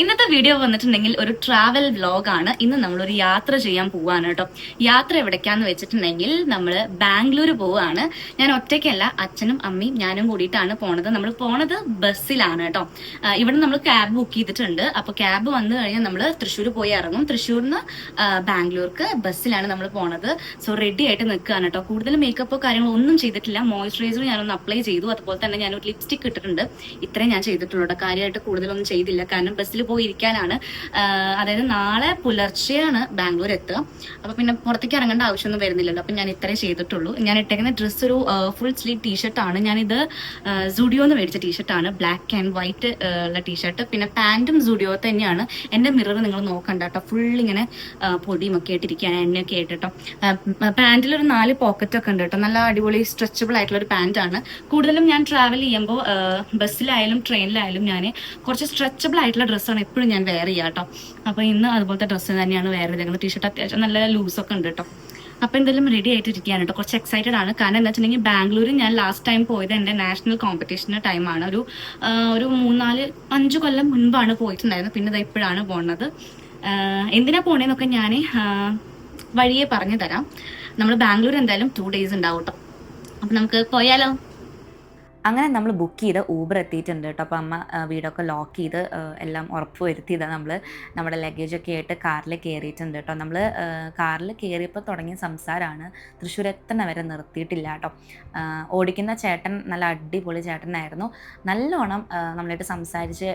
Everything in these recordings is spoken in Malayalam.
ഇന്നത്തെ വീഡിയോ വന്നിട്ടുണ്ടെങ്കിൽ ഒരു ട്രാവൽ വ്ലോഗ് ആണ്. ഇന്ന് നമ്മളൊരു യാത്ര ചെയ്യാൻ പോവാണ് കേട്ടോ. യാത്ര എവിടേക്കാന്ന് വെച്ചിട്ടുണ്ടെങ്കിൽ നമ്മൾ ബാംഗ്ലൂർ പോവാണ്. ഞാൻ ഒറ്റയ്ക്കല്ല അച്ഛനും അമ്മയും ഞാനും കൂടിയിട്ടാണ് പോണത്. നമ്മൾ പോണത് ബസ്സിലാണ് കേട്ടോ. ഇവിടെ നമ്മൾ ക്യാബ് ബുക്ക് ചെയ്തിട്ടുണ്ട്. അപ്പൊ ക്യാബ് വന്നു കഴിഞ്ഞാൽ നമ്മൾ തൃശ്ശൂർ പോയി ഇറങ്ങും. തൃശ്ശൂരിൽ നിന്ന് ബാംഗ്ലൂർക്ക് ബസ്സിലാണ് നമ്മൾ പോണത്. സോ റെഡി ആയിട്ട് നിൽക്കുകയാണ് കേട്ടോ. കൂടുതൽ മേക്കപ്പോ കാര്യങ്ങളോ ഒന്നും ചെയ്തിട്ടില്ല. മോയ്സ്ചറൈസർ ഞാനൊന്ന് അപ്ലൈ ചെയ്തു. അതുപോലെ തന്നെ ഞാനൊരു ലിപ്സ്റ്റിക് ഇട്ടിട്ടുണ്ട്. ഇത്രയും ഞാൻ ചെയ്തിട്ടുള്ളൂ കേട്ടോ. കാര്യമായിട്ട് കൂടുതലൊന്നും ചെയ്തില്ല. കാരണം ബസ്സിൽ പോയി ഇരിക്കാനാണ് അതായത് നാളെ പുലർച്ചെയാണ് ബാംഗ്ലൂർ എത്തുക. അപ്പൊ പിന്നെ പുറത്തേക്ക് ഇറങ്ങേണ്ട ആവശ്യമൊന്നും വരുന്നില്ലല്ലോ. അപ്പൊ ഞാൻ ഇത്രേ ചെയ്തിട്ടുള്ളൂ. ഞാൻ ഇട്ടേക്കുന്ന ഡ്രസ്സ് ഒരു ഫുൾ സ്ലീവ് ടീഷർട്ട് ആണ്. ഞാനിത് സുഡിയോന്ന് മേടിച്ച ടീഷർട്ട് ആണ്. ബ്ലാക്ക് ആൻഡ് വൈറ്റ് ഉള്ള ടീഷർട്ട് പിന്നെ പാന്റും സുഡിയോ തന്നെയാണ്. എന്റെ മിറർ നിങ്ങൾ നോക്കണ്ട കേട്ടോ. ഫുൾ ഇങ്ങനെ ആ, പൊടിയും ഒക്കെ ആയിട്ടിരിക്കുകയാണ്. എണ്ണയൊക്കെ ആയിട്ട് കേട്ടോ. പാന്റിൽ ഒരു നാല് പോക്കറ്റ് ഒക്കെ ഉണ്ട് കേട്ടോ. നല്ല അടിപൊളി സ്ട്രെച്ചബിൾ ആയിട്ടുള്ള ഒരു പാന്റ് ആണ്. കൂടുതലും ഞാൻ ട്രാവൽ ചെയ്യുമ്പോൾ ബസ്സിലായാലും ട്രെയിനിലായാലും ഞാൻ കുറച്ച് സ്ട്രെച്ചബിൾ ആയിട്ടുള്ള ഡ്രസ്സാണ് എപ്പോഴും ഞാൻ വെയർ ചെയ്യുക കേട്ടോ അപ്പൊ ഇന്ന് അതുപോലത്തെ ഡ്രസ്സ് തന്നെയാണ് വെയർ ചെയ്തേക്കുന്നത്. ടീഷർട്ട് അത്യാവശ്യം നല്ല ലൂസ് ഒക്കെ ഉണ്ട് കേട്ടോ അപ്പൊ എന്തായാലും റെഡി ആയിട്ടിരിക്കുകയാണ് കേട്ടോ കുറച്ച് എക്സൈറ്റഡ് ആണ്. കാരണം എന്താ വെച്ചിട്ടുണ്ടെങ്കിൽ ബാംഗ്ലൂർ ഞാൻ ലാസ്റ്റ് ടൈം പോയത് എന്റെ നാഷണൽ കോമ്പറ്റീഷന്റെ ടൈമാണ് ഒരു ഒരു മൂന്നാൽ അഞ്ച് കൊല്ലം മുൻപാണ് പോയിട്ടുണ്ടായിരുന്നത്. പിന്നെ ഇത് ഇപ്പോഴാണ് പോകുന്നത് എന്തിനാ പോണേന്നൊക്കെ ഞാൻ വഴിയെ പറഞ്ഞു തരാം. നമ്മൾ ബാംഗ്ലൂർ എന്തായാലും ടു ഡേയ്സ് ഉണ്ടാവും കേട്ടോ അപ്പൊ നമുക്ക് പോയാലോ? അങ്ങനെ നമ്മൾ ബുക്ക് ചെയ്ത് ഊബർ എത്തിയിട്ടുണ്ട് കേട്ടോ അപ്പോൾ അമ്മ വീടൊക്കെ ലോക്ക് ചെയ്ത് എല്ലാം ഉറപ്പ് വരുത്തിയതാണ് നമ്മൾ നമ്മുടെ ലഗേജൊക്കെ ആയിട്ട് കാറിൽ കയറിയിട്ടുണ്ട് കേട്ടോ നമ്മൾ കാറിൽ കയറിയപ്പോൾ തുടങ്ങിയ സംസാരമാണ് തൃശ്ശൂർ എത്തണ വരെ നിർത്തിയിട്ടില്ല കേട്ടോ ഓടിക്കുന്ന ചേട്ടൻ നല്ല അടിപൊളി ചേട്ടനായിരുന്നു. നല്ലോണം നമ്മളായിട്ട് സംസാരിച്ച്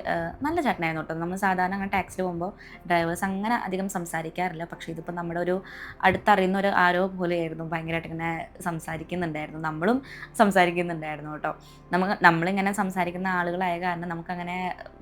നല്ല ചേട്ടനായിരുന്നു കേട്ടോ നമ്മൾ സാധാരണ അങ്ങനെ ടാക്സിൽ പോകുമ്പോൾ ഡ്രൈവേഴ്സ് അങ്ങനെ അധികം സംസാരിക്കാറില്ല. പക്ഷേ ഇതിപ്പോൾ നമ്മുടെ ഒരു അടുത്തറിയുന്ന ഒരു ആരോ പോലെയായിരുന്നു. ഭയങ്കരമായിട്ട് ഇങ്ങനെ സംസാരിക്കുന്നുണ്ടായിരുന്നു. നമ്മളും സംസാരിക്കുന്നുണ്ടായിരുന്നു കേട്ടോ നമുക്ക് നമ്മളിങ്ങനെ സംസാരിക്കുന്ന ആളുകളായ കാരണം നമുക്കങ്ങനെ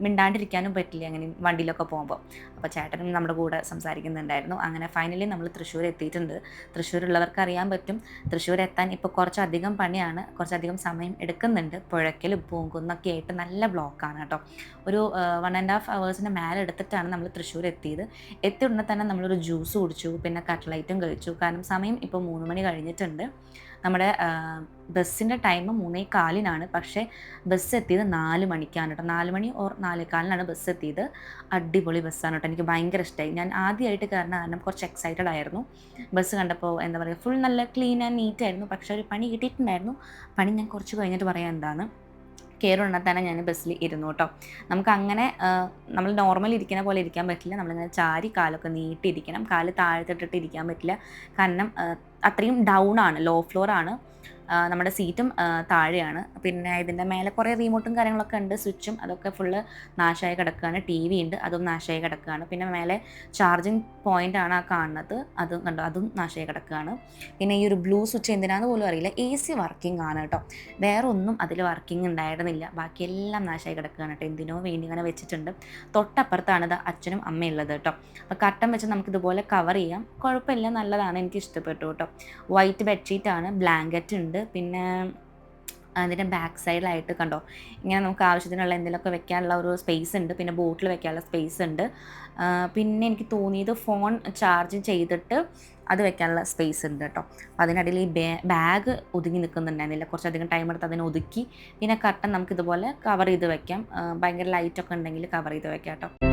മിണ്ടാണ്ടിരിക്കാനും പറ്റില്ല അങ്ങനെ വണ്ടിയിലൊക്കെ പോകുമ്പോൾ അപ്പോൾ ചേട്ടനും നമ്മുടെ കൂടെ സംസാരിക്കുന്നുണ്ടായിരുന്നു. അങ്ങനെ ഫൈനലി നമ്മൾ തൃശ്ശൂർ എത്തിയിട്ടുണ്ട്. തൃശ്ശൂരുള്ളവർക്ക് അറിയാൻ പറ്റും. തൃശ്ശൂർ എത്താൻ ഇപ്പോൾ കുറച്ചധികം പണിയാണ്. കുറച്ചധികം സമയം എടുക്കുന്നുണ്ട്. പുഴയ്ക്കലും പൂങ്കുന്നൊക്കെ ആയിട്ട് നല്ല ബ്ലോക്കാണ് കേട്ടോ. ഒരു വൺ ആൻഡ് ഹാഫ് അവേഴ്സിന്റെ മേലെ എടുത്തിട്ടാണ് നമ്മൾ തൃശ്ശൂർ എത്തിയത്. എത്തി ഉടനെ തന്നെ നമ്മളൊരു ജ്യൂസ് കുടിച്ചു പിന്നെ കട്ട്ലൈറ്റും കഴിച്ചു. കാരണം സമയം ഇപ്പോൾ മൂന്ന് മണി കഴിഞ്ഞിട്ടുണ്ട്. നമ്മുടെ ബസ്സിന്റെ ടൈം മൂന്നേ കാലിനാണ്. പക്ഷേ ബസ് എത്തിയത് നാല് മണിക്കാണ് കേട്ടോ നാല് മണി ഓർ നാല് കാലിനാണ് ബസ് എത്തിയത്. അടിപൊളി ബസ്സാണ് കേട്ടോ എനിക്ക് ഭയങ്കര ഇഷ്ടമായി ഞാൻ ആദ്യമായിട്ട് കയറുന്ന കാരണം കുറച്ച് എക്സൈറ്റഡ് ആയിരുന്നു. ബസ് കണ്ടപ്പോൾ എന്താ പറയുക ഫുൾ നല്ല ക്ലീൻ ആൻഡ് നീറ്റ് ആയിരുന്നു. പക്ഷേ ഒരു പണി കിട്ടിയിട്ടുണ്ടായിരുന്നു. പണി ഞാൻ കുറച്ച് കഴിഞ്ഞിട്ട് പറയാം എന്താണ്. കയറുണ്ടെങ്കിൽ തന്നെ ഞാൻ ബസ്സിൽ ഇരുന്നു കേട്ടോ നമുക്ക് അങ്ങനെ നമ്മൾ നോർമൽ ഇരിക്കുന്ന പോലെ ഇരിക്കാൻ പറ്റില്ല. നമ്മളിങ്ങനെ ചാരി കാലൊക്കെ നീട്ടിയിരിക്കണം. കാൽ താഴ്ത്തിട്ടിട്ട് ഇരിക്കാൻ പറ്റില്ല. കാരണം അത്രയും ഡൗൺ ആണ് ലോ ഫ്ലോർ ആണ്. നമ്മുടെ സീറ്റും താഴെയാണ്. പിന്നെ ഇതിന്റെ മേലെ കുറേ റിമോട്ടും കാര്യങ്ങളൊക്കെ ഉണ്ട്. സ്വിച്ചും അതൊക്കെ ഫുള്ള് നാശമായി കിടക്കുകയാണ് ടി വി ഉണ്ട് അതും നാശമായി കിടക്കുകയാണ് പിന്നെ മേലെ ചാർജിങ് പോയിന്റ് ആണ് ആ കാണുന്നത്. അതും കണ്ടോ അതും നാശമായി കിടക്കുകയാണ് പിന്നെ ഈ ഒരു ബ്ലൂ സ്വിച്ച് എന്തിനാന്ന് പോലും അറിയില്ല. എ സി വർക്കിംഗ് ആണ് കേട്ടോ. വേറെ ഒന്നും അതിൽ വർക്കിംഗ് ഉണ്ടായിരുന്നില്ല. ബാക്കി എല്ലാം നാശമായി കിടക്കുകയാണ് കേട്ടോ. എന്തിനോ വേണ്ടി ഇങ്ങനെ വെച്ചിട്ടുണ്ട്. തൊട്ടപ്പുറത്താണ് ഇത് അച്ഛനും അമ്മയും ഉള്ളത് കേട്ടോ. അപ്പോൾ കട്ടൻ വെച്ച് നമുക്ക് ഇതുപോലെ കവർ ചെയ്യാം. കുഴപ്പമില്ല നല്ലതാണ്. എനിക്ക് ഇഷ്ടപ്പെട്ടു കേട്ടോ. വൈറ്റ് ബെഡ്ഷീറ്റ് ആണ്. ബ്ലാങ്കറ്റ് ഉണ്ട്. പിന്നെ അതിന്റെ ബാക്ക് സൈഡിലായിട്ട് കണ്ടോ? ഇങ്ങനെ നമുക്ക് ആവശ്യത്തിനുള്ള എന്തെങ്കിലുമൊക്കെ വെക്കാനുള്ള ഒരു സ്പേസ് ഉണ്ട്. പിന്നെ ബോട്ടിൽ വെക്കാനുള്ള സ്പേസ് ഉണ്ട്. പിന്നെ എനിക്ക് തോന്നിയത് ഫോൺ ചാർജ് ചെയ്തിട്ട് അത് വെക്കാനുള്ള സ്പേസ് ഉണ്ട് കേട്ടോ. അപ്പോൾ അതിനിടയിൽ ഈ ബാഗ് ഒതുങ്ങി നിൽക്കുന്നുണ്ടായിരുന്നില്ല. കുറച്ചധികം ടൈം എടുത്ത് അതിനെ ഒതുക്കി. പിന്നെ കട്ടൻ നമുക്കിതുപോലെ കവർ ചെയ്ത് വെക്കാം. ഭയങ്കര ലൈറ്റൊക്കെ ഉണ്ടെങ്കിൽ കവർ ചെയ്ത് വെക്കാം കേട്ടോ.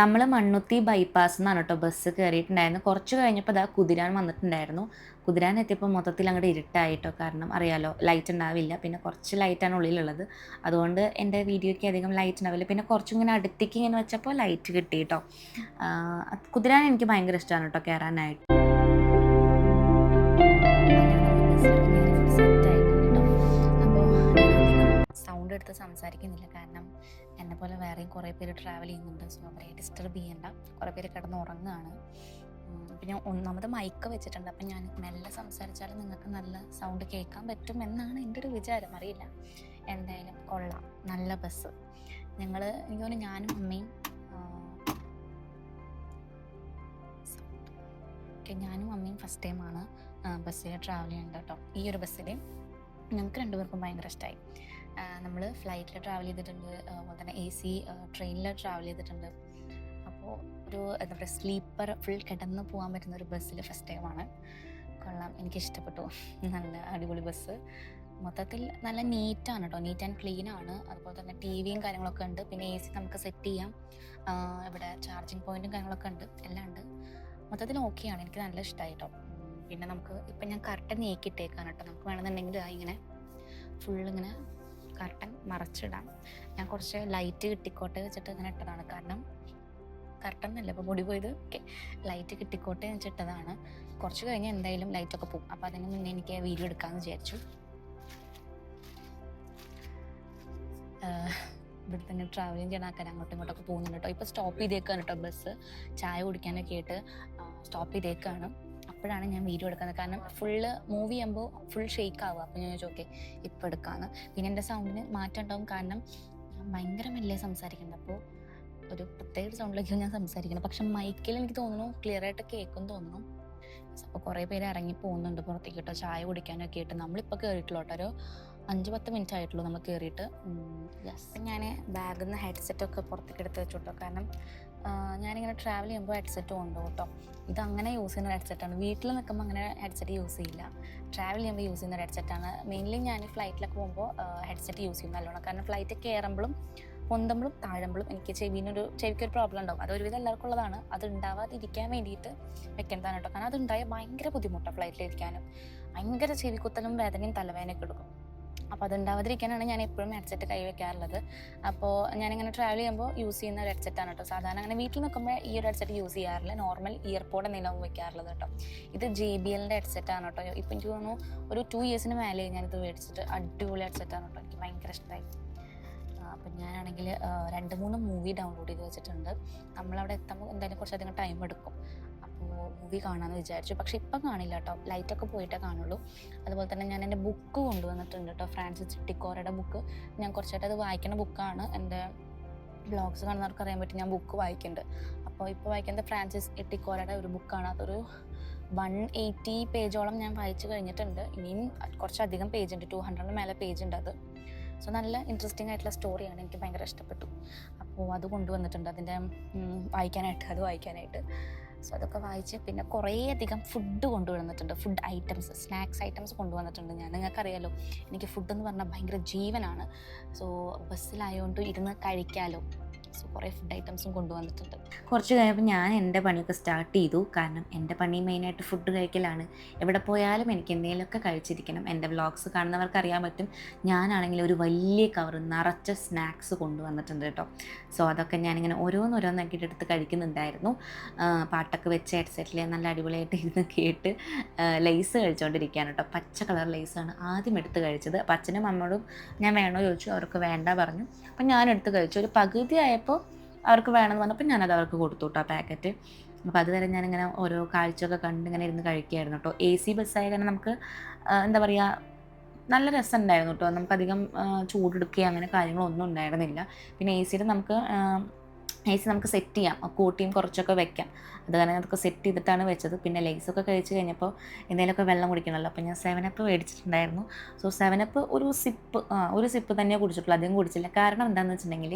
നമ്മൾ മണ്ണുത്തി ബൈപ്പാസ് എന്നാണ് കേട്ടോ ബസ് കയറിയിട്ടുണ്ടായിരുന്നു കുറച്ച് കഴിഞ്ഞപ്പോൾ അതാ കുതിരാൻ വന്നിട്ടുണ്ടായിരുന്നു. കുതിരാൻ എത്തിയപ്പോൾ മൊത്തത്തിൽ അങ്ങോട്ട് ഇരുട്ടായിട്ടോ കാരണം അറിയാലോ ലൈറ്റ് ഉണ്ടാവില്ല പിന്നെ കുറച്ച് ലൈറ്റാണ് ഉള്ളിലുള്ളത്. അതുകൊണ്ട് എന്റെ വീഡിയോയ്ക്ക് അധികം ലൈറ്റ് ഉണ്ടാവില്ല പിന്നെ കുറച്ചും ഇങ്ങനെ അടുത്തേക്ക് ഇങ്ങനെ വെച്ചപ്പോൾ ലൈറ്റ് കിട്ടി കേട്ടോ കുതിരാൻ എനിക്ക് ഭയങ്കര ഇഷ്ടമാണ് കേട്ടോ കയറാനായിട്ട് സൗണ്ട് എടുത്ത് സംസാരിക്കുന്നില്ല. കാരണം എന്നെ പോലെ വേറെയും കുറേ പേര് ട്രാവൽ ചെയ്യുന്നുണ്ട്. സോ അവരെ ഡിസ്റ്റർബ് ചെയ്യണ്ട. കുറേ പേര് കിടന്ന് ഉറങ്ങുകയാണ് അപ്പം ഞാൻ ഒന്നാമത് മൈക്ക് വെച്ചിട്ടുണ്ട്. അപ്പം ഞാൻ മെല്ലെ സംസാരിച്ചാൽ നിങ്ങൾക്ക് നല്ല സൗണ്ട് കേൾക്കാൻ പറ്റും എന്നാണ് എന്റെ ഒരു വിചാരം. അറിയില്ല. എന്തായാലും കൊള്ളാം. നല്ല ബസ് ഞങ്ങൾ എനിക്ക് ഞാനും അമ്മയും ഓക്കെ ഞാനും അമ്മയും ഫസ്റ്റ് ടൈമാണ് ബസ്സിൽ ട്രാവൽ ചെയ്യുന്നത് കേട്ടോ ഈ ഒരു ബസ്സിൽ ഞങ്ങൾക്ക് രണ്ടുപേർക്കും ഭയങ്കര ഇഷ്ടമായി നമ്മൾ ഫ്ലൈറ്റിൽ ട്രാവൽ ചെയ്തിട്ടുണ്ട്. അതുപോലെ തന്നെ എ സി ട്രെയിനിൽ ട്രാവൽ ചെയ്തിട്ടുണ്ട്. അപ്പോൾ ഒരു എന്താ പറയുക സ്ലീപ്പർ ഫുൾ കിടന്ന് പോകാൻ പറ്റുന്ന ഒരു ബസ്സിൽ ഫസ്റ്റ് ടൈമാണ് കൊള്ളാം. എനിക്ക് ഇഷ്ടപ്പെട്ടു. നല്ല അടിപൊളി ബസ് മൊത്തത്തിൽ നല്ല നീറ്റാണ് കേട്ടോ നീറ്റ് ആൻഡ് ക്ലീൻ ആണ്. അതുപോലെ തന്നെ ടി വിയും കാര്യങ്ങളൊക്കെ ഉണ്ട്. പിന്നെ എ സി നമുക്ക് സെറ്റ് ചെയ്യാം. ഇവിടെ ചാർജിങ് പോയിന്റും കാര്യങ്ങളൊക്കെ ഉണ്ട്. എല്ലാം ഉണ്ട്. മൊത്തത്തിൽ ഓക്കെയാണ് എനിക്ക് നല്ല ഇഷ്ടമായി കേട്ടോ പിന്നെ നമുക്ക് ഇപ്പം ഞാൻ കറക്റ്റ് നീക്കിയിട്ടേക്കാണ് കേട്ടോ നമുക്ക് വേണമെന്നുണ്ടെങ്കിൽ ഇങ്ങനെ ഫുള്ളിങ്ങനെ കർട്ടൻ മറച്ചിടാം. ഞാൻ കുറച്ച് ലൈറ്റ് കിട്ടിക്കോട്ടെ വെച്ചിട്ട് അങ്ങനെ ഇട്ടതാണ്. കാരണം കർട്ടൻ എന്നല്ല ഇപ്പോൾ പൊടി പോയത്? ഓക്കെ ലൈറ്റ് കിട്ടിക്കോട്ടെ വെച്ചിട്ടതാണ്. കുറച്ച് കഴിഞ്ഞ് എന്തായാലും ലൈറ്റൊക്കെ പോകും. അപ്പോൾ അതിന് മുന്നേ എനിക്ക് വീഡിയോ എടുക്കാമെന്ന് വിചാരിച്ചു. ഇവിടെ തന്നെ ട്രാവലിംഗ് ചെയ്യണ ആൾക്കാർ അങ്ങോട്ടും ഇങ്ങോട്ടൊക്കെ പോകുന്നുണ്ട് കേട്ടോ. ഇപ്പോൾ സ്റ്റോപ്പ് ചെയ്തേക്കാണ് കേട്ടോ ബസ് ചായ കുടിക്കാനൊക്കെ ആയിട്ട് സ്റ്റോപ്പ് ചെയ്തേക്കാണ്. അപ്പോഴാണ് ഞാൻ വീഡിയോ എടുക്കുന്നത്. കാരണം ഫുള്ള് മൂവ് ചെയ്യുമ്പോൾ ഫുൾ ഷെയ്ക്ക് ആവുക. അപ്പോൾ ഞാൻ ചോദിച്ചു ഓക്കെ ഇപ്പോൾ എടുക്കാമെന്ന് പിന്നെ എന്റെ സൗണ്ടിന് മാറ്റം ഉണ്ടാവും. കാരണം ഭയങ്കര മെല്ലെ സംസാരിക്കുന്നുണ്ട് അപ്പോൾ ഒരു പ്രത്യേക സൗണ്ടിലേക്കാണ് ഞാൻ സംസാരിക്കുന്നത്. പക്ഷെ മൈക്കിൽ എനിക്ക് തോന്നുന്നു ക്ലിയർ ആയിട്ട് കേൾക്കും തോന്നുന്നു. അപ്പോൾ കുറേ പേര് ഇറങ്ങി പോകുന്നുണ്ട് പുറത്തേക്ക് കേട്ടോ ചായ കുടിക്കാനൊക്കെ ആയിട്ട്. നമ്മളിപ്പോൾ കയറിയിട്ടുള്ള കേട്ടോ. ഒരു അഞ്ച് പത്ത് മിനിറ്റ് ആയിട്ടുള്ളൂ നമ്മൾ കയറിയിട്ട് യെസ് ഞാൻ ബാഗിൽ നിന്ന് ഹെഡ്സെറ്റൊക്കെ പുറത്തേക്ക് എടുത്ത് വെച്ചോട്ടോ കാരണം ഞാനിങ്ങനെ ട്രാവൽ ചെയ്യുമ്പോൾ ഹെഡ്സെറ്റ് കൊണ്ടു കേട്ടോ ഇത് അങ്ങനെ യൂസ് ചെയ്യുന്ന ഹെഡ്സെറ്റാണ് വീട്ടിൽ നിൽക്കുമ്പോൾ അങ്ങനെ ഹെഡ്സെറ്റ് യൂസ് ചെയ്യില്ല. ട്രാവൽ ചെയ്യുമ്പോൾ യൂസ് ചെയ്യുന്ന ഹെഡ്സെറ്റാണ് മെയിൻലി ഞാൻ ഫ്ലൈറ്റിലൊക്കെ പോകുമ്പോൾ ഹെഡ്സെറ്റ് യൂസ് ചെയ്യും നല്ലോണം. കാരണം ഫ്ലൈറ്റ് കയറുമ്പോഴും പൊന്തുമ്പോഴും താഴുമ്പോഴും എനിക്ക് ചെവിനൊരു ചെവിക്കൊരു പ്രോബ്ലം ഉണ്ടാവും. അത് ഒരുവിധം എല്ലാവർക്കും ഉള്ളതാണ്. അത് ഉണ്ടാവാതിരിക്കാൻ വേണ്ടിയിട്ട് വെക്കേണ്ടതാണ് കേട്ടോ കാരണം അത് ഉണ്ടായാൽ ഭയങ്കര ബുദ്ധിമുട്ടാണ് ഫ്ലൈറ്റിലിരിക്കാനും ഭയങ്കര ചെവിക്കുത്തലും വേദനയും തലവേദനയൊക്കെ എടുക്കും. അപ്പോൾ അതുണ്ടാവാതിരിക്കാനാണ് ഞാൻ എപ്പോഴും ഹെഡ്സെറ്റ് കൈ വെക്കാറുള്ളത്. അപ്പോൾ ഞാനിങ്ങനെ ട്രാവൽ ചെയ്യുമ്പോൾ യൂസ് ചെയ്യുന്ന ഒരു ഹെഡ്സെറ്റാണ് കേട്ടോ സാധാരണ അങ്ങനെ വീട്ടിൽ നിൽക്കുമ്പോൾ ഈ ഒരു ഹെഡ്സെറ്റ് യൂസ് ചെയ്യാറില്ല. നോർമൽ ഇയർപോഡ് എന്തെങ്കിലും വെക്കാറുള്ളത് കേട്ടോ ഇത് ജെ ബി എല്ലിന്റെ ഹെഡ്സെറ്റാണ് കേട്ടോ ഇപ്പം എനിക്ക് തോന്നുന്നു ഒരു ടു ഇയേഴ്സിന് മേലെ ഞാനിത് മേടിച്ചിട്ട്. അടിപൊളി ഹെഡ്സെറ്റാണ് കേട്ടോ എനിക്ക് ഭയങ്കര ഇഷ്ടമായി അപ്പം ഞാനാണെങ്കിൽ രണ്ട് മൂന്ന് മൂവി ഡൗൺലോഡ് ചെയ്ത് വെച്ചിട്ടുണ്ട്. നമ്മളവിടെ എത്തുമ്പോൾ എന്തായാലും കുറച്ചധികം ടൈം എടുക്കും. മൂവി കാണാമെന്ന് വിചാരിച്ചു. പക്ഷേ ഇപ്പം കാണില്ല കേട്ടോ ലൈറ്റൊക്കെ പോയിട്ടേ കാണുള്ളൂ. അതുപോലെ തന്നെ ഞാൻ എന്റെ ബുക്ക് കൊണ്ടുവന്നിട്ടുണ്ട് കേട്ടോ ഫ്രാൻസിസ് ചിട്ടിക്കോറയുടെ ബുക്ക് ഞാൻ കുറച്ചായിട്ട് അത് വായിക്കുന്ന ബുക്കാണ് എന്റെ ബ്ലോഗ്സ് കാണുന്നവർക്ക് അറിയാൻ പറ്റും ഞാൻ ബുക്ക് വായിക്കുന്നുണ്ട് അപ്പോൾ ഇപ്പോൾ വായിക്കുന്നത് ഫ്രാൻസിസ് എട്ടിക്കോറയുടെ ഒരു ബുക്കാണ് അതൊരു വൺ എയ്റ്റി പേജോളം ഞാൻ വായിച്ചു കഴിഞ്ഞിട്ടുണ്ട്. ഇനിയും കുറച്ചധികം പേജ് ഉണ്ട്. ടു ഹൺഡ്രഡിന് മേലെ പേജ് ഉണ്ട് അത്. സോ നല്ല ഇൻട്രസ്റ്റിംഗ് ആയിട്ടുള്ള സ്റ്റോറിയാണ് എനിക്ക് ഭയങ്കര ഇഷ്ടപ്പെട്ടു. അപ്പോൾ അത് കൊണ്ടുവന്നിട്ടുണ്ട്. അതിന്റെ വായിക്കാനായിട്ട് അത് വായിക്കാനായിട്ട്. സോ അതൊക്കെ വായിച്ച് പിന്നെ കുറേ അധികം ഫുഡ് കൊണ്ടുവന്നിട്ടുണ്ട്. ഫുഡ് ഐറ്റംസ് സ്നാക്സ് ഐറ്റംസ് കൊണ്ടുവന്നിട്ടുണ്ട്. ഞാൻ നിങ്ങൾക്കറിയാലോ എനിക്ക് ഫുഡ് എന്ന് പറഞ്ഞാൽ ഭയങ്കര ജീവനാണ്. സോ ബസ്സിലായതുകൊണ്ട് ഇരുന്ന് കഴിക്കാമല്ലോ സോ കുറേ ഫുഡ് ഐറ്റംസും കൊണ്ടുവന്നിട്ടുണ്ട്. കുറച്ച് കഴിഞ്ഞപ്പോൾ ഞാൻ എന്റെ പണിയൊക്കെ സ്റ്റാർട്ട് ചെയ്തു. കാരണം എന്റെ പണി മെയിനായിട്ട് ഫുഡ് കഴിക്കലാണ്. എവിടെ പോയാലും എനിക്ക് എന്തെങ്കിലുമൊക്കെ കഴിച്ചിരിക്കണം. എന്റെ വ്ളോഗ്സ് കാണുന്നവർക്ക് അറിയാൻ പറ്റും. ഞാനാണെങ്കിൽ ഒരു വലിയ കവർ നിറച്ച സ്നാക്സ് കൊണ്ടുവന്നിട്ടുണ്ട് കേട്ടോ. സോ അതൊക്കെ ഞാനിങ്ങനെ ഓരോന്നോരോന്നാക്കി എടുത്ത് കഴിക്കുന്നുണ്ടായിരുന്നു. പാട്ടൊക്കെ വെച്ച് ഹെഡ്സെറ്റിൽ നല്ല അടിപൊളിയായിട്ട് ഇരുന്ന് കേട്ട് ലേസ് കഴിച്ചുകൊണ്ടിരിക്കുകയാണ് കേട്ടോ. പച്ച കളർ ലേസാണ് ആദ്യം എടുത്ത് കഴിച്ചത്. അപ്പം അച്ഛനും അമ്മയോടും ഞാൻ വേണോ ചോദിച്ചു. അവർക്ക് വേണ്ട പറഞ്ഞു. അപ്പം ഞാൻ എടുത്ത് കഴിച്ചു. ഒരു പകുതി ആയപ്പോൾ അവർക്ക് വേണമെന്ന് പറഞ്ഞപ്പോൾ ഞാനത് അവർക്ക് കൊടുത്തു ആ പാക്കറ്റ്. അപ്പോൾ അതുവരെ ഞാനിങ്ങനെ ഓരോ കാഴ്ചയൊക്കെ കണ്ട് ഇങ്ങനെ ഇരുന്ന് കഴിക്കുകയായിരുന്നു കേട്ടോ. എ സി ബസ്സായ കാരണം നമുക്ക് എന്താ പറയുക നല്ല രസമുണ്ടായിരുന്നു കേട്ടോ. നമുക്കധികം ചൂടെടുക്കുകയോ അങ്ങനെ കാര്യങ്ങളൊന്നും ഉണ്ടായിരുന്നില്ല. പിന്നെ എ സിയിൽ നമുക്ക് എ സി നമുക്ക് സെറ്റ് ചെയ്യാം. കൂട്ടിയും കുറച്ചൊക്കെ വെക്കാം. അത് കാരണം അതൊക്കെ സെറ്റ് ചെയ്തിട്ടാണ് വെച്ചത്. പിന്നെ ലേസൊക്കെ കഴിച്ച് കഴിഞ്ഞപ്പോൾ എന്തെങ്കിലുമൊക്കെ വെള്ളം കുടിക്കണമല്ലോ അപ്പോൾ ഞാൻ സെവനപ്പ് മേടിച്ചിട്ടുണ്ടായിരുന്നു. സോ സെവനപ്പ് ഒരു സിപ്പ് ഒരു സിപ്പ് തന്നെ കുടിച്ചിട്ടുള്ളൂ. അധികം കുടിച്ചില്ല. കാരണം എന്താണെന്ന് വെച്ചിട്ടുണ്ടെങ്കിൽ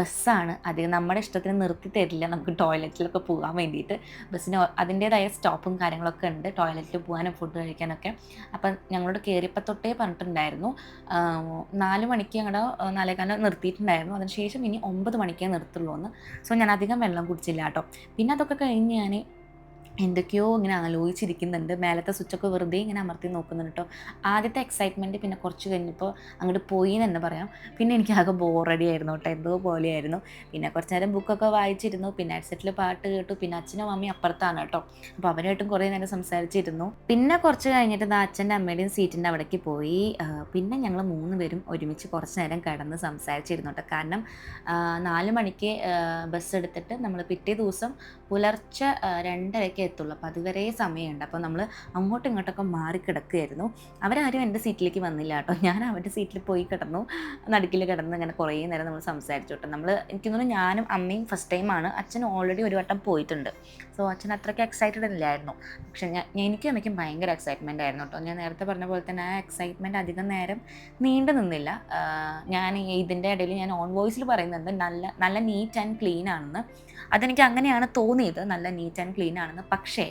ബസ്സാണ് അധികം നമ്മുടെ ഇഷ്ടത്തിന് നിർത്തി തരില്ല. നമുക്ക് ടോയ്ലറ്റിലൊക്കെ പോകാൻ വേണ്ടിയിട്ട്. ബസ്സിന് അതിന്റേതായ സ്റ്റോപ്പും കാര്യങ്ങളൊക്കെ ഉണ്ട്. ടോയ്ലറ്റിൽ പോകാനും ഫുഡ് കഴിക്കാനൊക്കെ. അപ്പം ഞങ്ങളോട് കയറിയപ്പോൾ തൊട്ടേ പറഞ്ഞിട്ടുണ്ടായിരുന്നു. നാല് മണിക്ക് ഞങ്ങളുടെ നാലേക്കാലം നിർത്തിയിട്ടുണ്ടായിരുന്നു. അതിനുശേഷം ഇനി ഒമ്പത് മണിക്കേ നിർത്തുള്ളൂ എന്ന് സോ ഞാൻ അധികം വെള്ളം കുടിച്ചില്ല കേട്ടോ. പിന്നെ അതൊക്കെ കഴിഞ്ഞ് ഞാൻ എന്തൊക്കെയോ ഇങ്ങനെ ആലോചിച്ചിരിക്കുന്നുണ്ട്. മേലത്തെ സ്വിച്ചൊക്കെ വെറുതെ ഇങ്ങനെ അമർത്തി നോക്കുന്നുണ്ട് കേട്ടോ ആദ്യത്തെ എക്സൈറ്റ്മെന്റ് പിന്നെ കുറച്ച് കഴിഞ്ഞപ്പോൾ അങ്ങോട്ട് പോയി എന്ന് തന്നെ പറയാം. പിന്നെ എനിക്ക് ആകെ ബോറടി ആയിരുന്നു കേട്ടോ എന്തോ പോലെയായിരുന്നു. പിന്നെ കുറച്ച് നേരം ബുക്കൊക്കെ വായിച്ചിരുന്നു. പിന്നെ ഹെഡ്സെറ്റിൽ പാട്ട് കേട്ടു. പിന്നെ അച്ഛനും അമ്മയും അപ്പുറത്താണ് കേട്ടോ അപ്പോൾ അവരായിട്ടും കുറേ നേരം സംസാരിച്ചിരുന്നു. പിന്നെ കുറച്ച് കഴിഞ്ഞിട്ട് ആ അച്ഛന്റെ അമ്മയുടെയും സീറ്റിന്റെ അവിടേക്ക് പോയി. പിന്നെ ഞങ്ങൾ മൂന്ന് പേരും ഒരുമിച്ച് കുറച്ച് നേരം കിടന്ന് സംസാരിച്ചിരുന്നു കേട്ടോ കാരണം നാല് മണിക്ക് ബസ് എടുത്തിട്ട് നമ്മൾ പിറ്റേ ദിവസം പുലർച്ചെ രണ്ടരയ്ക്ക് എത്തുള്ളൂ. അപ്പോൾ അതുവരെ സമയമുണ്ട്. അപ്പോൾ നമ്മൾ അങ്ങോട്ടും ഇങ്ങോട്ടൊക്കെ മാറി കിടക്കുകയായിരുന്നു അവരാരും എന്റെ സീറ്റിലേക്ക് വന്നില്ല കേട്ടോ. ഞാൻ അവരുടെ സീറ്റിൽ പോയി കിടന്നു. നടുക്കിൽ കിടന്ന് അങ്ങനെ കുറേ നേരം നമ്മൾ സംസാരിച്ചു കേട്ടോ. നമ്മൾ എനിക്ക് തോന്നുന്നു ഞാനും അമ്മയും ഫസ്റ്റ് ടൈമാണ് അച്ഛൻ ഓൾറെഡി ഒരു വട്ടം പോയിട്ടുണ്ട്. സോ അച്ഛൻ അത്രയ്ക്ക് എക്സൈറ്റഡ് ഇല്ലായിരുന്നു പക്ഷെ ഞാൻ എനിക്ക് എനിക്ക് ഭയങ്കര എക്സൈറ്റ്മെന്റ് ആയിരുന്നു കേട്ടോ ഞാൻ നേരത്തെ പറഞ്ഞ പോലെ തന്നെ ആ എക്സൈറ്റ്മെന്റ് അധികം നേരം നീണ്ടു നിന്നില്ല. ഞാൻ ഇതിന്റെ ഇടയിൽ ഞാൻ ഓൺ വോയിസിൽ പറയുന്നുണ്ട് നല്ല നല്ല നീറ്റ് ആൻഡ് ക്ലീൻ ആണെന്ന്. അതെനിക്ക് അങ്ങനെയാണ് തോന്നിയത് നല്ല നീറ്റ് ആൻഡ് ക്ലീൻ ആണെന്ന്. പക്ഷേ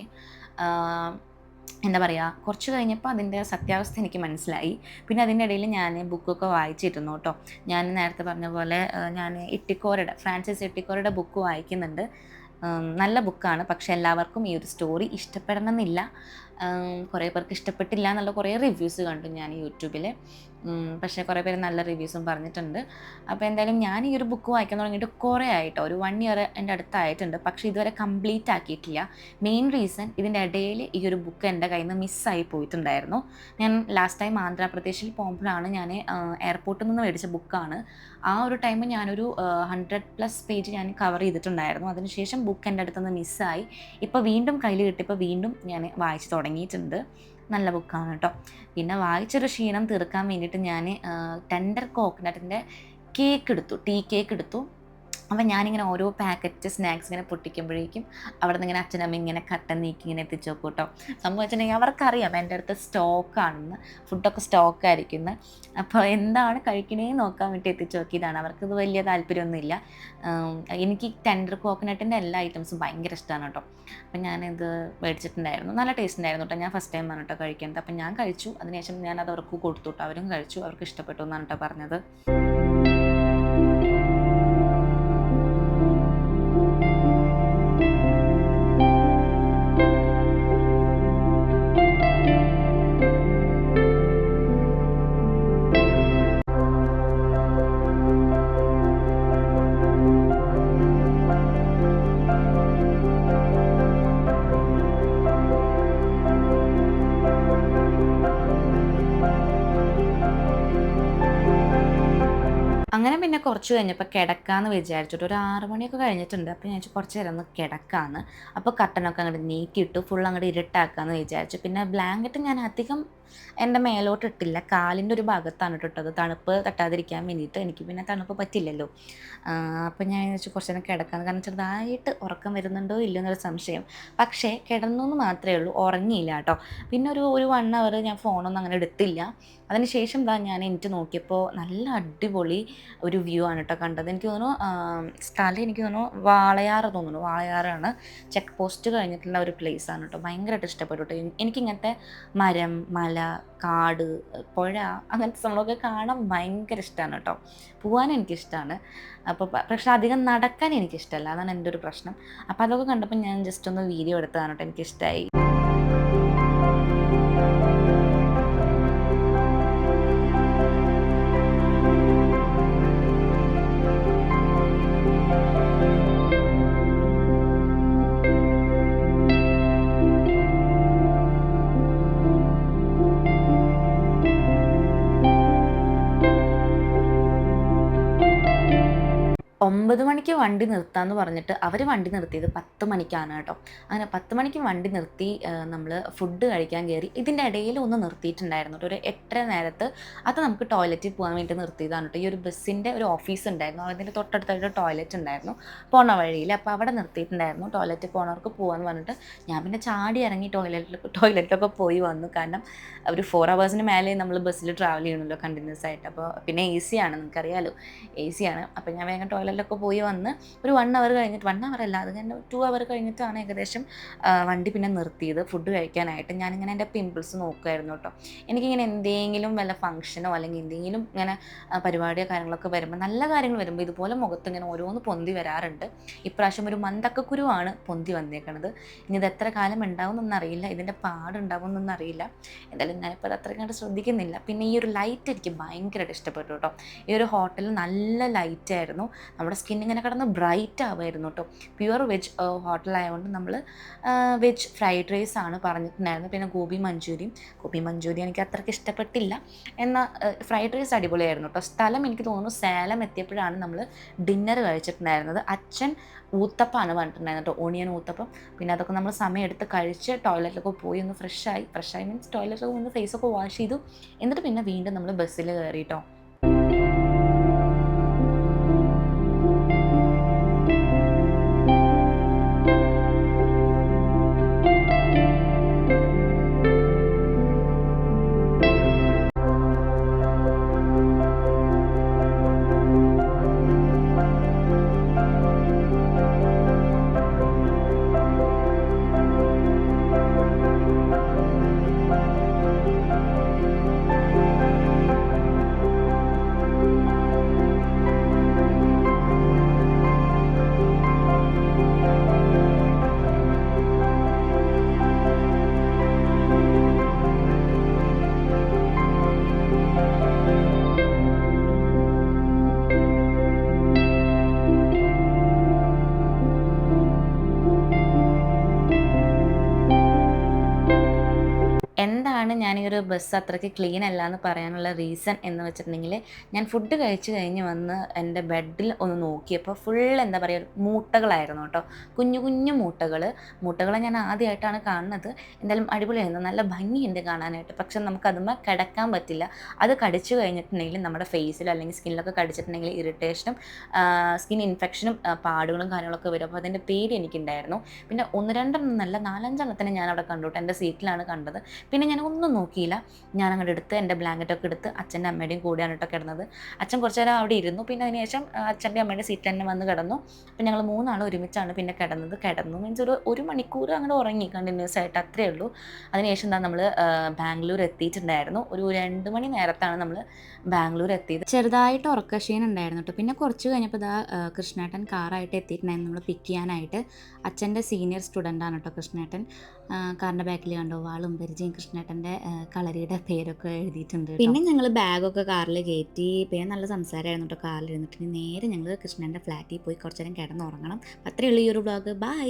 എന്താ പറയുക കുറച്ച് കഴിഞ്ഞപ്പോൾ അതിന്റെ സത്യാവസ്ഥ എനിക്ക് മനസ്സിലായി. പിന്നെ അതിന്റെ ഇടയിൽ ഞാൻ ബുക്കൊക്കെ വായിച്ചിരുന്നു കേട്ടോ ഞാൻ നേരത്തെ പറഞ്ഞ പോലെ ഞാൻ ഇട്ടിക്കോരുടെ ഫ്രാൻസിസ് ഇട്ടിക്കോരുടെ ബുക്ക് വായിക്കുന്നുണ്ട്. നല്ല ബുക്കാണ് പക്ഷെ എല്ലാവർക്കും ഈ ഒരു സ്റ്റോറി ഇഷ്ടപ്പെടണമെന്നില്ല. കുറേ പേർക്ക് ഇഷ്ടപ്പെട്ടില്ല എന്നുള്ള കുറേ റിവ്യൂസ് കണ്ടു ഞാൻ യൂട്യൂബിൽ പക്ഷേ കുറേ പേര് നല്ല റിവ്യൂസും പറഞ്ഞിട്ടുണ്ട്. അപ്പോൾ എന്തായാലും ഞാൻ ഈ ഒരു ബുക്ക് വായിക്കാൻ തുടങ്ങിയിട്ട് കുറേ ആയിട്ടോ ഒരു വൺ ഇയർ എന്റെ അടുത്തായിട്ടുണ്ട് പക്ഷേ ഇതുവരെ കംപ്ലീറ്റ് ആക്കിയിട്ടില്ല. മെയിൻ റീസൺ ഇതിന്റെ ഇടയിൽ ഈ ഒരു ബുക്ക് എന്റെ കയ്യിൽ നിന്ന് മിസ്സായി പോയിട്ടുണ്ടായിരുന്നു. ഞാൻ ലാസ്റ്റ് ടൈം ആന്ധ്രാപ്രദേശിൽ പോകുമ്പോഴാണ് ഞാൻ എയർപോർട്ടിൽ നിന്ന് മേടിച്ച ബുക്കാണ് ആ ഒരു ടൈം ഞാനൊരു ഹൺഡ്രഡ് പ്ലസ് പേജ് ഞാൻ കവർ ചെയ്തിട്ടുണ്ടായിരുന്നു. അതിനുശേഷം ബുക്ക് എന്റെ അടുത്ത് നിന്ന് മിസ്സായി ഇപ്പോൾ വീണ്ടും കയ്യിൽ കിട്ടിയപ്പോൾ വീണ്ടും ഞാൻ വായിച്ച് തുടങ്ങിയിട്ടുണ്ട്. നല്ല ബുക്കാണ് കേട്ടോ. പിന്നെ വായിച്ചൊരു ക്ഷീണം തീർക്കാൻ വേണ്ടിയിട്ട് ഞാൻ ടെൻഡർ കോക്കനട്ടിന്റെ കേക്ക് എടുത്തു. ടീ കേക്ക് എടുത്തു. അപ്പം ഞാനിങ്ങനെ ഓരോ പാക്കറ്റ് സ്നാക്സ് ഇങ്ങനെ പൊട്ടിക്കുമ്പോഴേക്കും അവിടെ നിന്ന് ഇങ്ങനെ അച്ഛനമ്മ ഇങ്ങനെ കട്ടൻ നീക്കി ഇങ്ങനെ എത്തിച്ചു നോക്കും കേട്ടോ. സംഭവം വെച്ചിട്ടുണ്ടെങ്കിൽ അവർക്കറിയാം എന്റെ അടുത്ത് സ്റ്റോക്കാണെന്ന് ഫുഡൊക്കെ സ്റ്റോക്കായിരിക്കുന്നത് അപ്പോൾ എന്താണ് കഴിക്കണേന്ന് നോക്കാൻ വേണ്ടി എത്തിച്ചു നോക്കിയതാണ്. അവർക്കത് വലിയ താല്പര്യമൊന്നുമില്ല. എനിക്ക് ടെൻഡർ കോക്കനട്ടിന്റെ എല്ലാ ഐറ്റംസും ഭയങ്കര ഇഷ്ടമാണ് കേട്ടോ. അപ്പം ഞാനിത് മേടിച്ചിട്ടുണ്ടായിരുന്നു. നല്ല ടേസ്റ്റ് ഉണ്ടായിരുന്നു കേട്ടോ. ഞാൻ ഫസ്റ്റ് ടൈം കേട്ടോ കഴിക്കുന്നത്. അപ്പം ഞാൻ കഴിച്ചു. അതിനുശേഷം ഞാൻ അത് അവർക്ക് കൊടുത്തു കേട്ടോ. അവരും കഴിച്ചു. അവർക്ക് ഇഷ്ടപ്പെട്ടു എന്നാണ് കേട്ടോ പറഞ്ഞത്. കുറച്ച് കഴിഞ്ഞപ്പോൾ കിടക്കാന്ന് വിചാരിച്ചിട്ട് ഒരു ആറ് മണിയൊക്കെ കഴിഞ്ഞിട്ടുണ്ട്. അപ്പോൾ ഞാൻ കുറച്ച് നേരം ഒന്ന് കിടക്കാന്ന്. അപ്പോൾ കട്ടനൊക്കെ അങ്ങോട്ട് നീക്കിയിട്ടു ഫുൾ അങ്ങോട്ട് ഇരുട്ടാക്കാന്ന് വിചാരിച്ചു. പിന്നെ ബ്ലാങ്കറ്റ് ഞാൻ അധികം എന്റെ മേലോട്ട് ഇട്ടില്ല. കാലിന്റെ ഒരു ഭാഗത്താണ് ഇട്ടത്. തണുപ്പ് തട്ടാതിരിക്കാൻ വേണ്ടിയിട്ട് എനിക്ക് പിന്നെ തണുപ്പ് പറ്റില്ലല്ലോ. അപ്പോൾ ഞാൻ വെച്ച് കുറച്ച് നേരം കിടക്കാന്ന് കാരണം ചെറുതായിട്ട് ഉറക്കം വരുന്നുണ്ടോ ഇല്ല എന്നൊരു സംശയം. പക്ഷേ കിടന്നു എന്ന് മാത്രമേ ഉള്ളൂ. ഉറങ്ങിയില്ല കേട്ടോ. പിന്നെ ഒരു ഒരു വൺ അവർ ഞാൻ ഫോണൊന്നും അങ്ങനെ എടുത്തില്ല. അതിനുശേഷം എന്താ ഞാൻ എനിക്ക് നോക്കിയപ്പോൾ നല്ല അടിപൊളി ഒരു വ്യൂ ആണ് കേട്ടോ കണ്ടത്. എനിക്ക് തോന്നുന്നു സ്ഥലം എനിക്ക് തോന്നുന്നു വാളയാറ് തോന്നുന്നു. വാളയാറാണ്. ചെക്ക് പോസ്റ്റ് കഴിഞ്ഞിട്ടുള്ള ഒരു പ്ലേസ് ആണ് കേട്ടോ. ഭയങ്കരമായിട്ട് ഇഷ്ടപ്പെട്ടു കേട്ടോ. എനി- എനിക്കിങ്ങനത്തെ മരം മല കാട് പുഴ അങ്ങനത്തെ സംഭവമൊക്കെ കാണാൻ ഭയങ്കര ഇഷ്ടമാണ് കേട്ടോ. പോകാൻ എനിക്കിഷ്ടമാണ് അപ്പോൾ പക്ഷെ അധികം നടക്കാൻ എനിക്കിഷ്ടമല്ല അതാണ് എന്റെ ഒരു പ്രശ്നം. അപ്പോൾ അതൊക്കെ കണ്ടപ്പോൾ ഞാൻ ജസ്റ്റ് ഒന്ന് വീഡിയോ എടുത്തതാണ് കേട്ടോ. എനിക്കിഷ്ടമായി മണിക്ക് വണ്ടി നിർത്താമെന്ന് പറഞ്ഞിട്ട് അവർ വണ്ടി നിർത്തിയത് പത്ത് മണിക്കാണ് കേട്ടോ. അങ്ങനെ പത്ത് മണിക്ക് വണ്ടി നിർത്തി നമ്മൾ ഫുഡ് കഴിക്കാൻ കയറി ഇതിന്റെ ഇടയിൽ ഒന്ന് നിർത്തിയിട്ടുണ്ടായിരുന്നു ഒരു എട്ടര നേരത്ത് അത് നമുക്ക് ടോയ്ലറ്റിൽ പോകാൻ വേണ്ടി നിർത്തിയതാണ് കേട്ടോ. ഈ ഒരു ബസ്സിന്റെ ഒരു ഓഫീസ് ഉണ്ടായിരുന്നു. അതിന്റെ തൊട്ടടുത്തായിട്ട് ടോയ്ലറ്റ് ഉണ്ടായിരുന്നു. പോണ വഴിയിൽ. അപ്പോൾ അവിടെ നിർത്തിയിട്ടുണ്ടായിരുന്നു ടോയ്ലറ്റിൽ പോണവർക്ക് പോകാമെന്ന് പറഞ്ഞിട്ട് ഞാൻ പിന്നെ ചാടി ഇറങ്ങി ടോയ്ലറ്റിൽ ടോയ്ലറ്റിലൊക്കെ പോയി വന്നു. കാരണം ഒരു ഫോർ അവേഴ്സിന് മേലെ നമ്മൾ ബസ്സിൽ ട്രാവൽ ചെയ്യണമല്ലോ കണ്ടിന്യൂസ് ആയിട്ട്. അപ്പോൾ പിന്നെ എ സി ആണ് നിങ്ങൾക്കറിയാലോ. എ സി ആണ്. അപ്പോൾ ഞാൻ വേഗം ടോയ്ലറ്റിലൊക്കെ പോയി ഒരു വൺ അവർ കഴിഞ്ഞിട്ട് വൺ അവർ അല്ല അത് കഴിഞ്ഞ് ടു അവർ കഴിഞ്ഞിട്ടാണ് ഏകദേശം വണ്ടി പിന്നെ നിർത്തിയത് ഫുഡ് കഴിക്കാനായിട്ട്. ഞാനിങ്ങനെ എന്റെ പിമ്പിൾസ് നോക്കുമായിരുന്നു കേട്ടോ എനിക്കിങ്ങനെ എന്തെങ്കിലും വല്ല ഫംഗ്ഷനോ അല്ലെങ്കിൽ എന്തെങ്കിലും ഇങ്ങനെ പരിപാടിയോ കാര്യങ്ങളൊക്കെ വരുമ്പോൾ നല്ല കാര്യങ്ങൾ വരുമ്പോൾ ഇതുപോലെ മുഖത്ത് ഇങ്ങനെ ഓരോന്ന് പൊന്തി വരാറുണ്ട്. ഇപ്രാവശ്യം ഒരു മന്തക്കക്കുരുവാണ് പൊന്തി വന്നേക്കണത്. ഇനി ഇത് എത്ര കാലം ഉണ്ടാവും എന്നൊന്നും അറിയില്ല ഇതിന്റെ പാടുണ്ടാവും എന്നൊന്നും അറിയില്ല. എന്തായാലും ഞാനിപ്പോൾ അത് അത്രയും കണ്ട് ശ്രദ്ധിക്കുന്നില്ല. പിന്നെ ഈ ഒരു ലൈറ്റ് എനിക്ക് ഭയങ്കരമായിട്ട് ഇഷ്ടപ്പെട്ടു കേട്ടോ ഈ ഒരു ഹോട്ടലിൽ നല്ല ലൈറ്റായിരുന്നു നമ്മുടെ സ്കിൻ കിടന്ന് ബ്രൈറ്റ് ആവുമായിരുന്നു കേട്ടോ പ്യുവർ വെജ് ഹോട്ടലായതുകൊണ്ട് നമ്മൾ വെജ് ഫ്രൈഡ് റൈസ് ആണ് പറഞ്ഞിട്ടുണ്ടായിരുന്നത്. പിന്നെ ഗോബി മഞ്ചൂരിയും ഗോബി മഞ്ചൂരി എനിക്ക് അത്രയ്ക്ക് ഇഷ്ടപ്പെട്ടില്ല. എന്നാൽ ഫ്രൈഡ് റൈസ് അടിപൊളിയായിരുന്നു കേട്ടോ സ്ഥലം എനിക്ക് തോന്നുന്നു സേലം എത്തിയപ്പോഴാണ് നമ്മൾ ഡിന്നർ കഴിച്ചിട്ടുണ്ടായിരുന്നത്. അച്ഛൻ ഊത്തപ്പാണ് പറഞ്ഞിട്ടുണ്ടായിരുന്നു കേട്ടോ ഓണിയൻ ഊത്തപ്പം. പിന്നെ അതൊക്കെ നമ്മൾ സമയം എടുത്ത് കഴിച്ച് ടോയ്ലറ്റിലൊക്കെ പോയി ഒന്ന് ഫ്രഷായി. ഫ്രഷായി മീൻസ് ടോയ്ലറ്റിലൊക്കെ ഒന്ന് ഫേസൊക്കെ വാഷ് ചെയ്തു. എന്നിട്ട് പിന്നെ വീണ്ടും നമ്മൾ ബസ്സിൽ കയറി കേട്ടോ ബസ് അത്രയ്ക്ക് ക്ലീൻ അല്ല എന്ന് പറയാനുള്ള റീസൺ എന്ന് വെച്ചിട്ടുണ്ടെങ്കിൽ ഞാൻ ഫുഡ് കഴിച്ചു കഴിഞ്ഞ് വന്ന് എന്റെ ബെഡിൽ ഒന്ന് നോക്കിയപ്പോൾ ഫുൾ എന്താ പറയുക മൂട്ടകളായിരുന്നു കേട്ടോ. കുഞ്ഞു കുഞ്ഞു മൂട്ടകൾ മൂട്ടകളെ ഞാൻ ആദ്യമായിട്ടാണ് കാണുന്നത്. എന്തായാലും അടിപൊളിയായിരുന്നു. നല്ല ഭംഗിയുണ്ട് കാണാനായിട്ട്. പക്ഷെ നമുക്ക് അതുമ്പോൾ കിടക്കാൻ പറ്റില്ല. അത് കടിച്ചു കഴിഞ്ഞിട്ടുണ്ടെങ്കിൽ നമ്മുടെ ഫേസിൽ അല്ലെങ്കിൽ സ്കിന്നിലൊക്കെ കടിച്ചിട്ടുണ്ടെങ്കിൽ ഇറിറ്റേഷനും സ്കിൻ ഇൻഫെക്ഷനും പാടുകളും കാര്യങ്ങളൊക്കെ വരും. അപ്പോൾ അതിന്റെ പേടി എനിക്കുണ്ടായിരുന്നു. പിന്നെ ഒന്ന് രണ്ടെണ്ണം നല്ല നാലഞ്ചെണ്ണത്തിനെ ഞാൻ അവിടെ കണ്ടു എന്റെ സീറ്റിലാണ് കണ്ടത്. പിന്നെ ഞാൻ ഒന്നും നോക്കിയില്ല. ഞാൻ അങ്ങോട്ട് എടുത്ത് എന്റെ ബ്ലാങ്കറ്റൊക്കെ എടുത്ത് അച്ഛന്റെ അമ്മയുടെയും കൂടെയാണ് കേട്ടോ കിടന്നത്. അച്ഛൻ കുറച്ച് നേരം അവിടെ ഇരുന്നു. പിന്നെ അതിനുശേഷം അച്ഛന്റെ അമ്മയുടെ സീറ്റ് തന്നെ വന്ന് കിടന്നു. അപ്പം ഞങ്ങൾ മൂന്നാളും ഒരുമിച്ചാണ് പിന്നെ കിടന്നത്. കിടന്നു മീൻസ് ഒരു ഒരു മണിക്കൂർ അങ്ങനെ ഉറങ്ങി കണ്ടിന്യൂസ് ആയിട്ട് അത്രേ ഉള്ളൂ. അതിനുശേഷം എന്താ നമ്മൾ ബാംഗ്ലൂർ എത്തിയിട്ടുണ്ടായിരുന്നു. ഒരു രണ്ട് മണി നേരത്താണ് നമ്മൾ ബാംഗ്ലൂർ എത്തിയത്. ചെറുതായിട്ട് ഉറക്കക്ഷീണം ഉണ്ടായിരുന്നു കേട്ടോ പിന്നെ കുറച്ച് കഴിഞ്ഞപ്പോൾ ഇതാ കൃഷ്ണേട്ടൻ കാറായിട്ട് എത്തിയിട്ടുണ്ടായിരുന്നു. നമ്മൾ പിക്ക് ചെയ്യാനായിട്ട്. അച്ഛന്റെ സീനിയർ സ്റ്റുഡന്റാണ് കേട്ടോ കൃഷ്ണേട്ടൻ. കാറിന്റെ ബാക്കിൽ കണ്ടോ വാളും പരിചയം കൃഷ്ണേട്ടന്റെ കളരിയുടെ പേരൊക്കെ എഴുതിയിട്ടുണ്ട്. പിന്നെ ഞങ്ങൾ ബാഗൊക്കെ കാറിൽ കയറ്റി പിന്നെ നല്ല സംസാരമായിരുന്നു കേട്ടോ കാറിൽ ഇരുന്നിട്ട് നേരെ ഞങ്ങൾ കൃഷ്ണന്റെ ഫ്ലാറ്റിൽ പോയി കുറച്ച് നേരം കിടന്നുറങ്ങണം. അത്രയേ ഉള്ളൂ ഈ ഒരു ബ്ലോഗ് ബൈ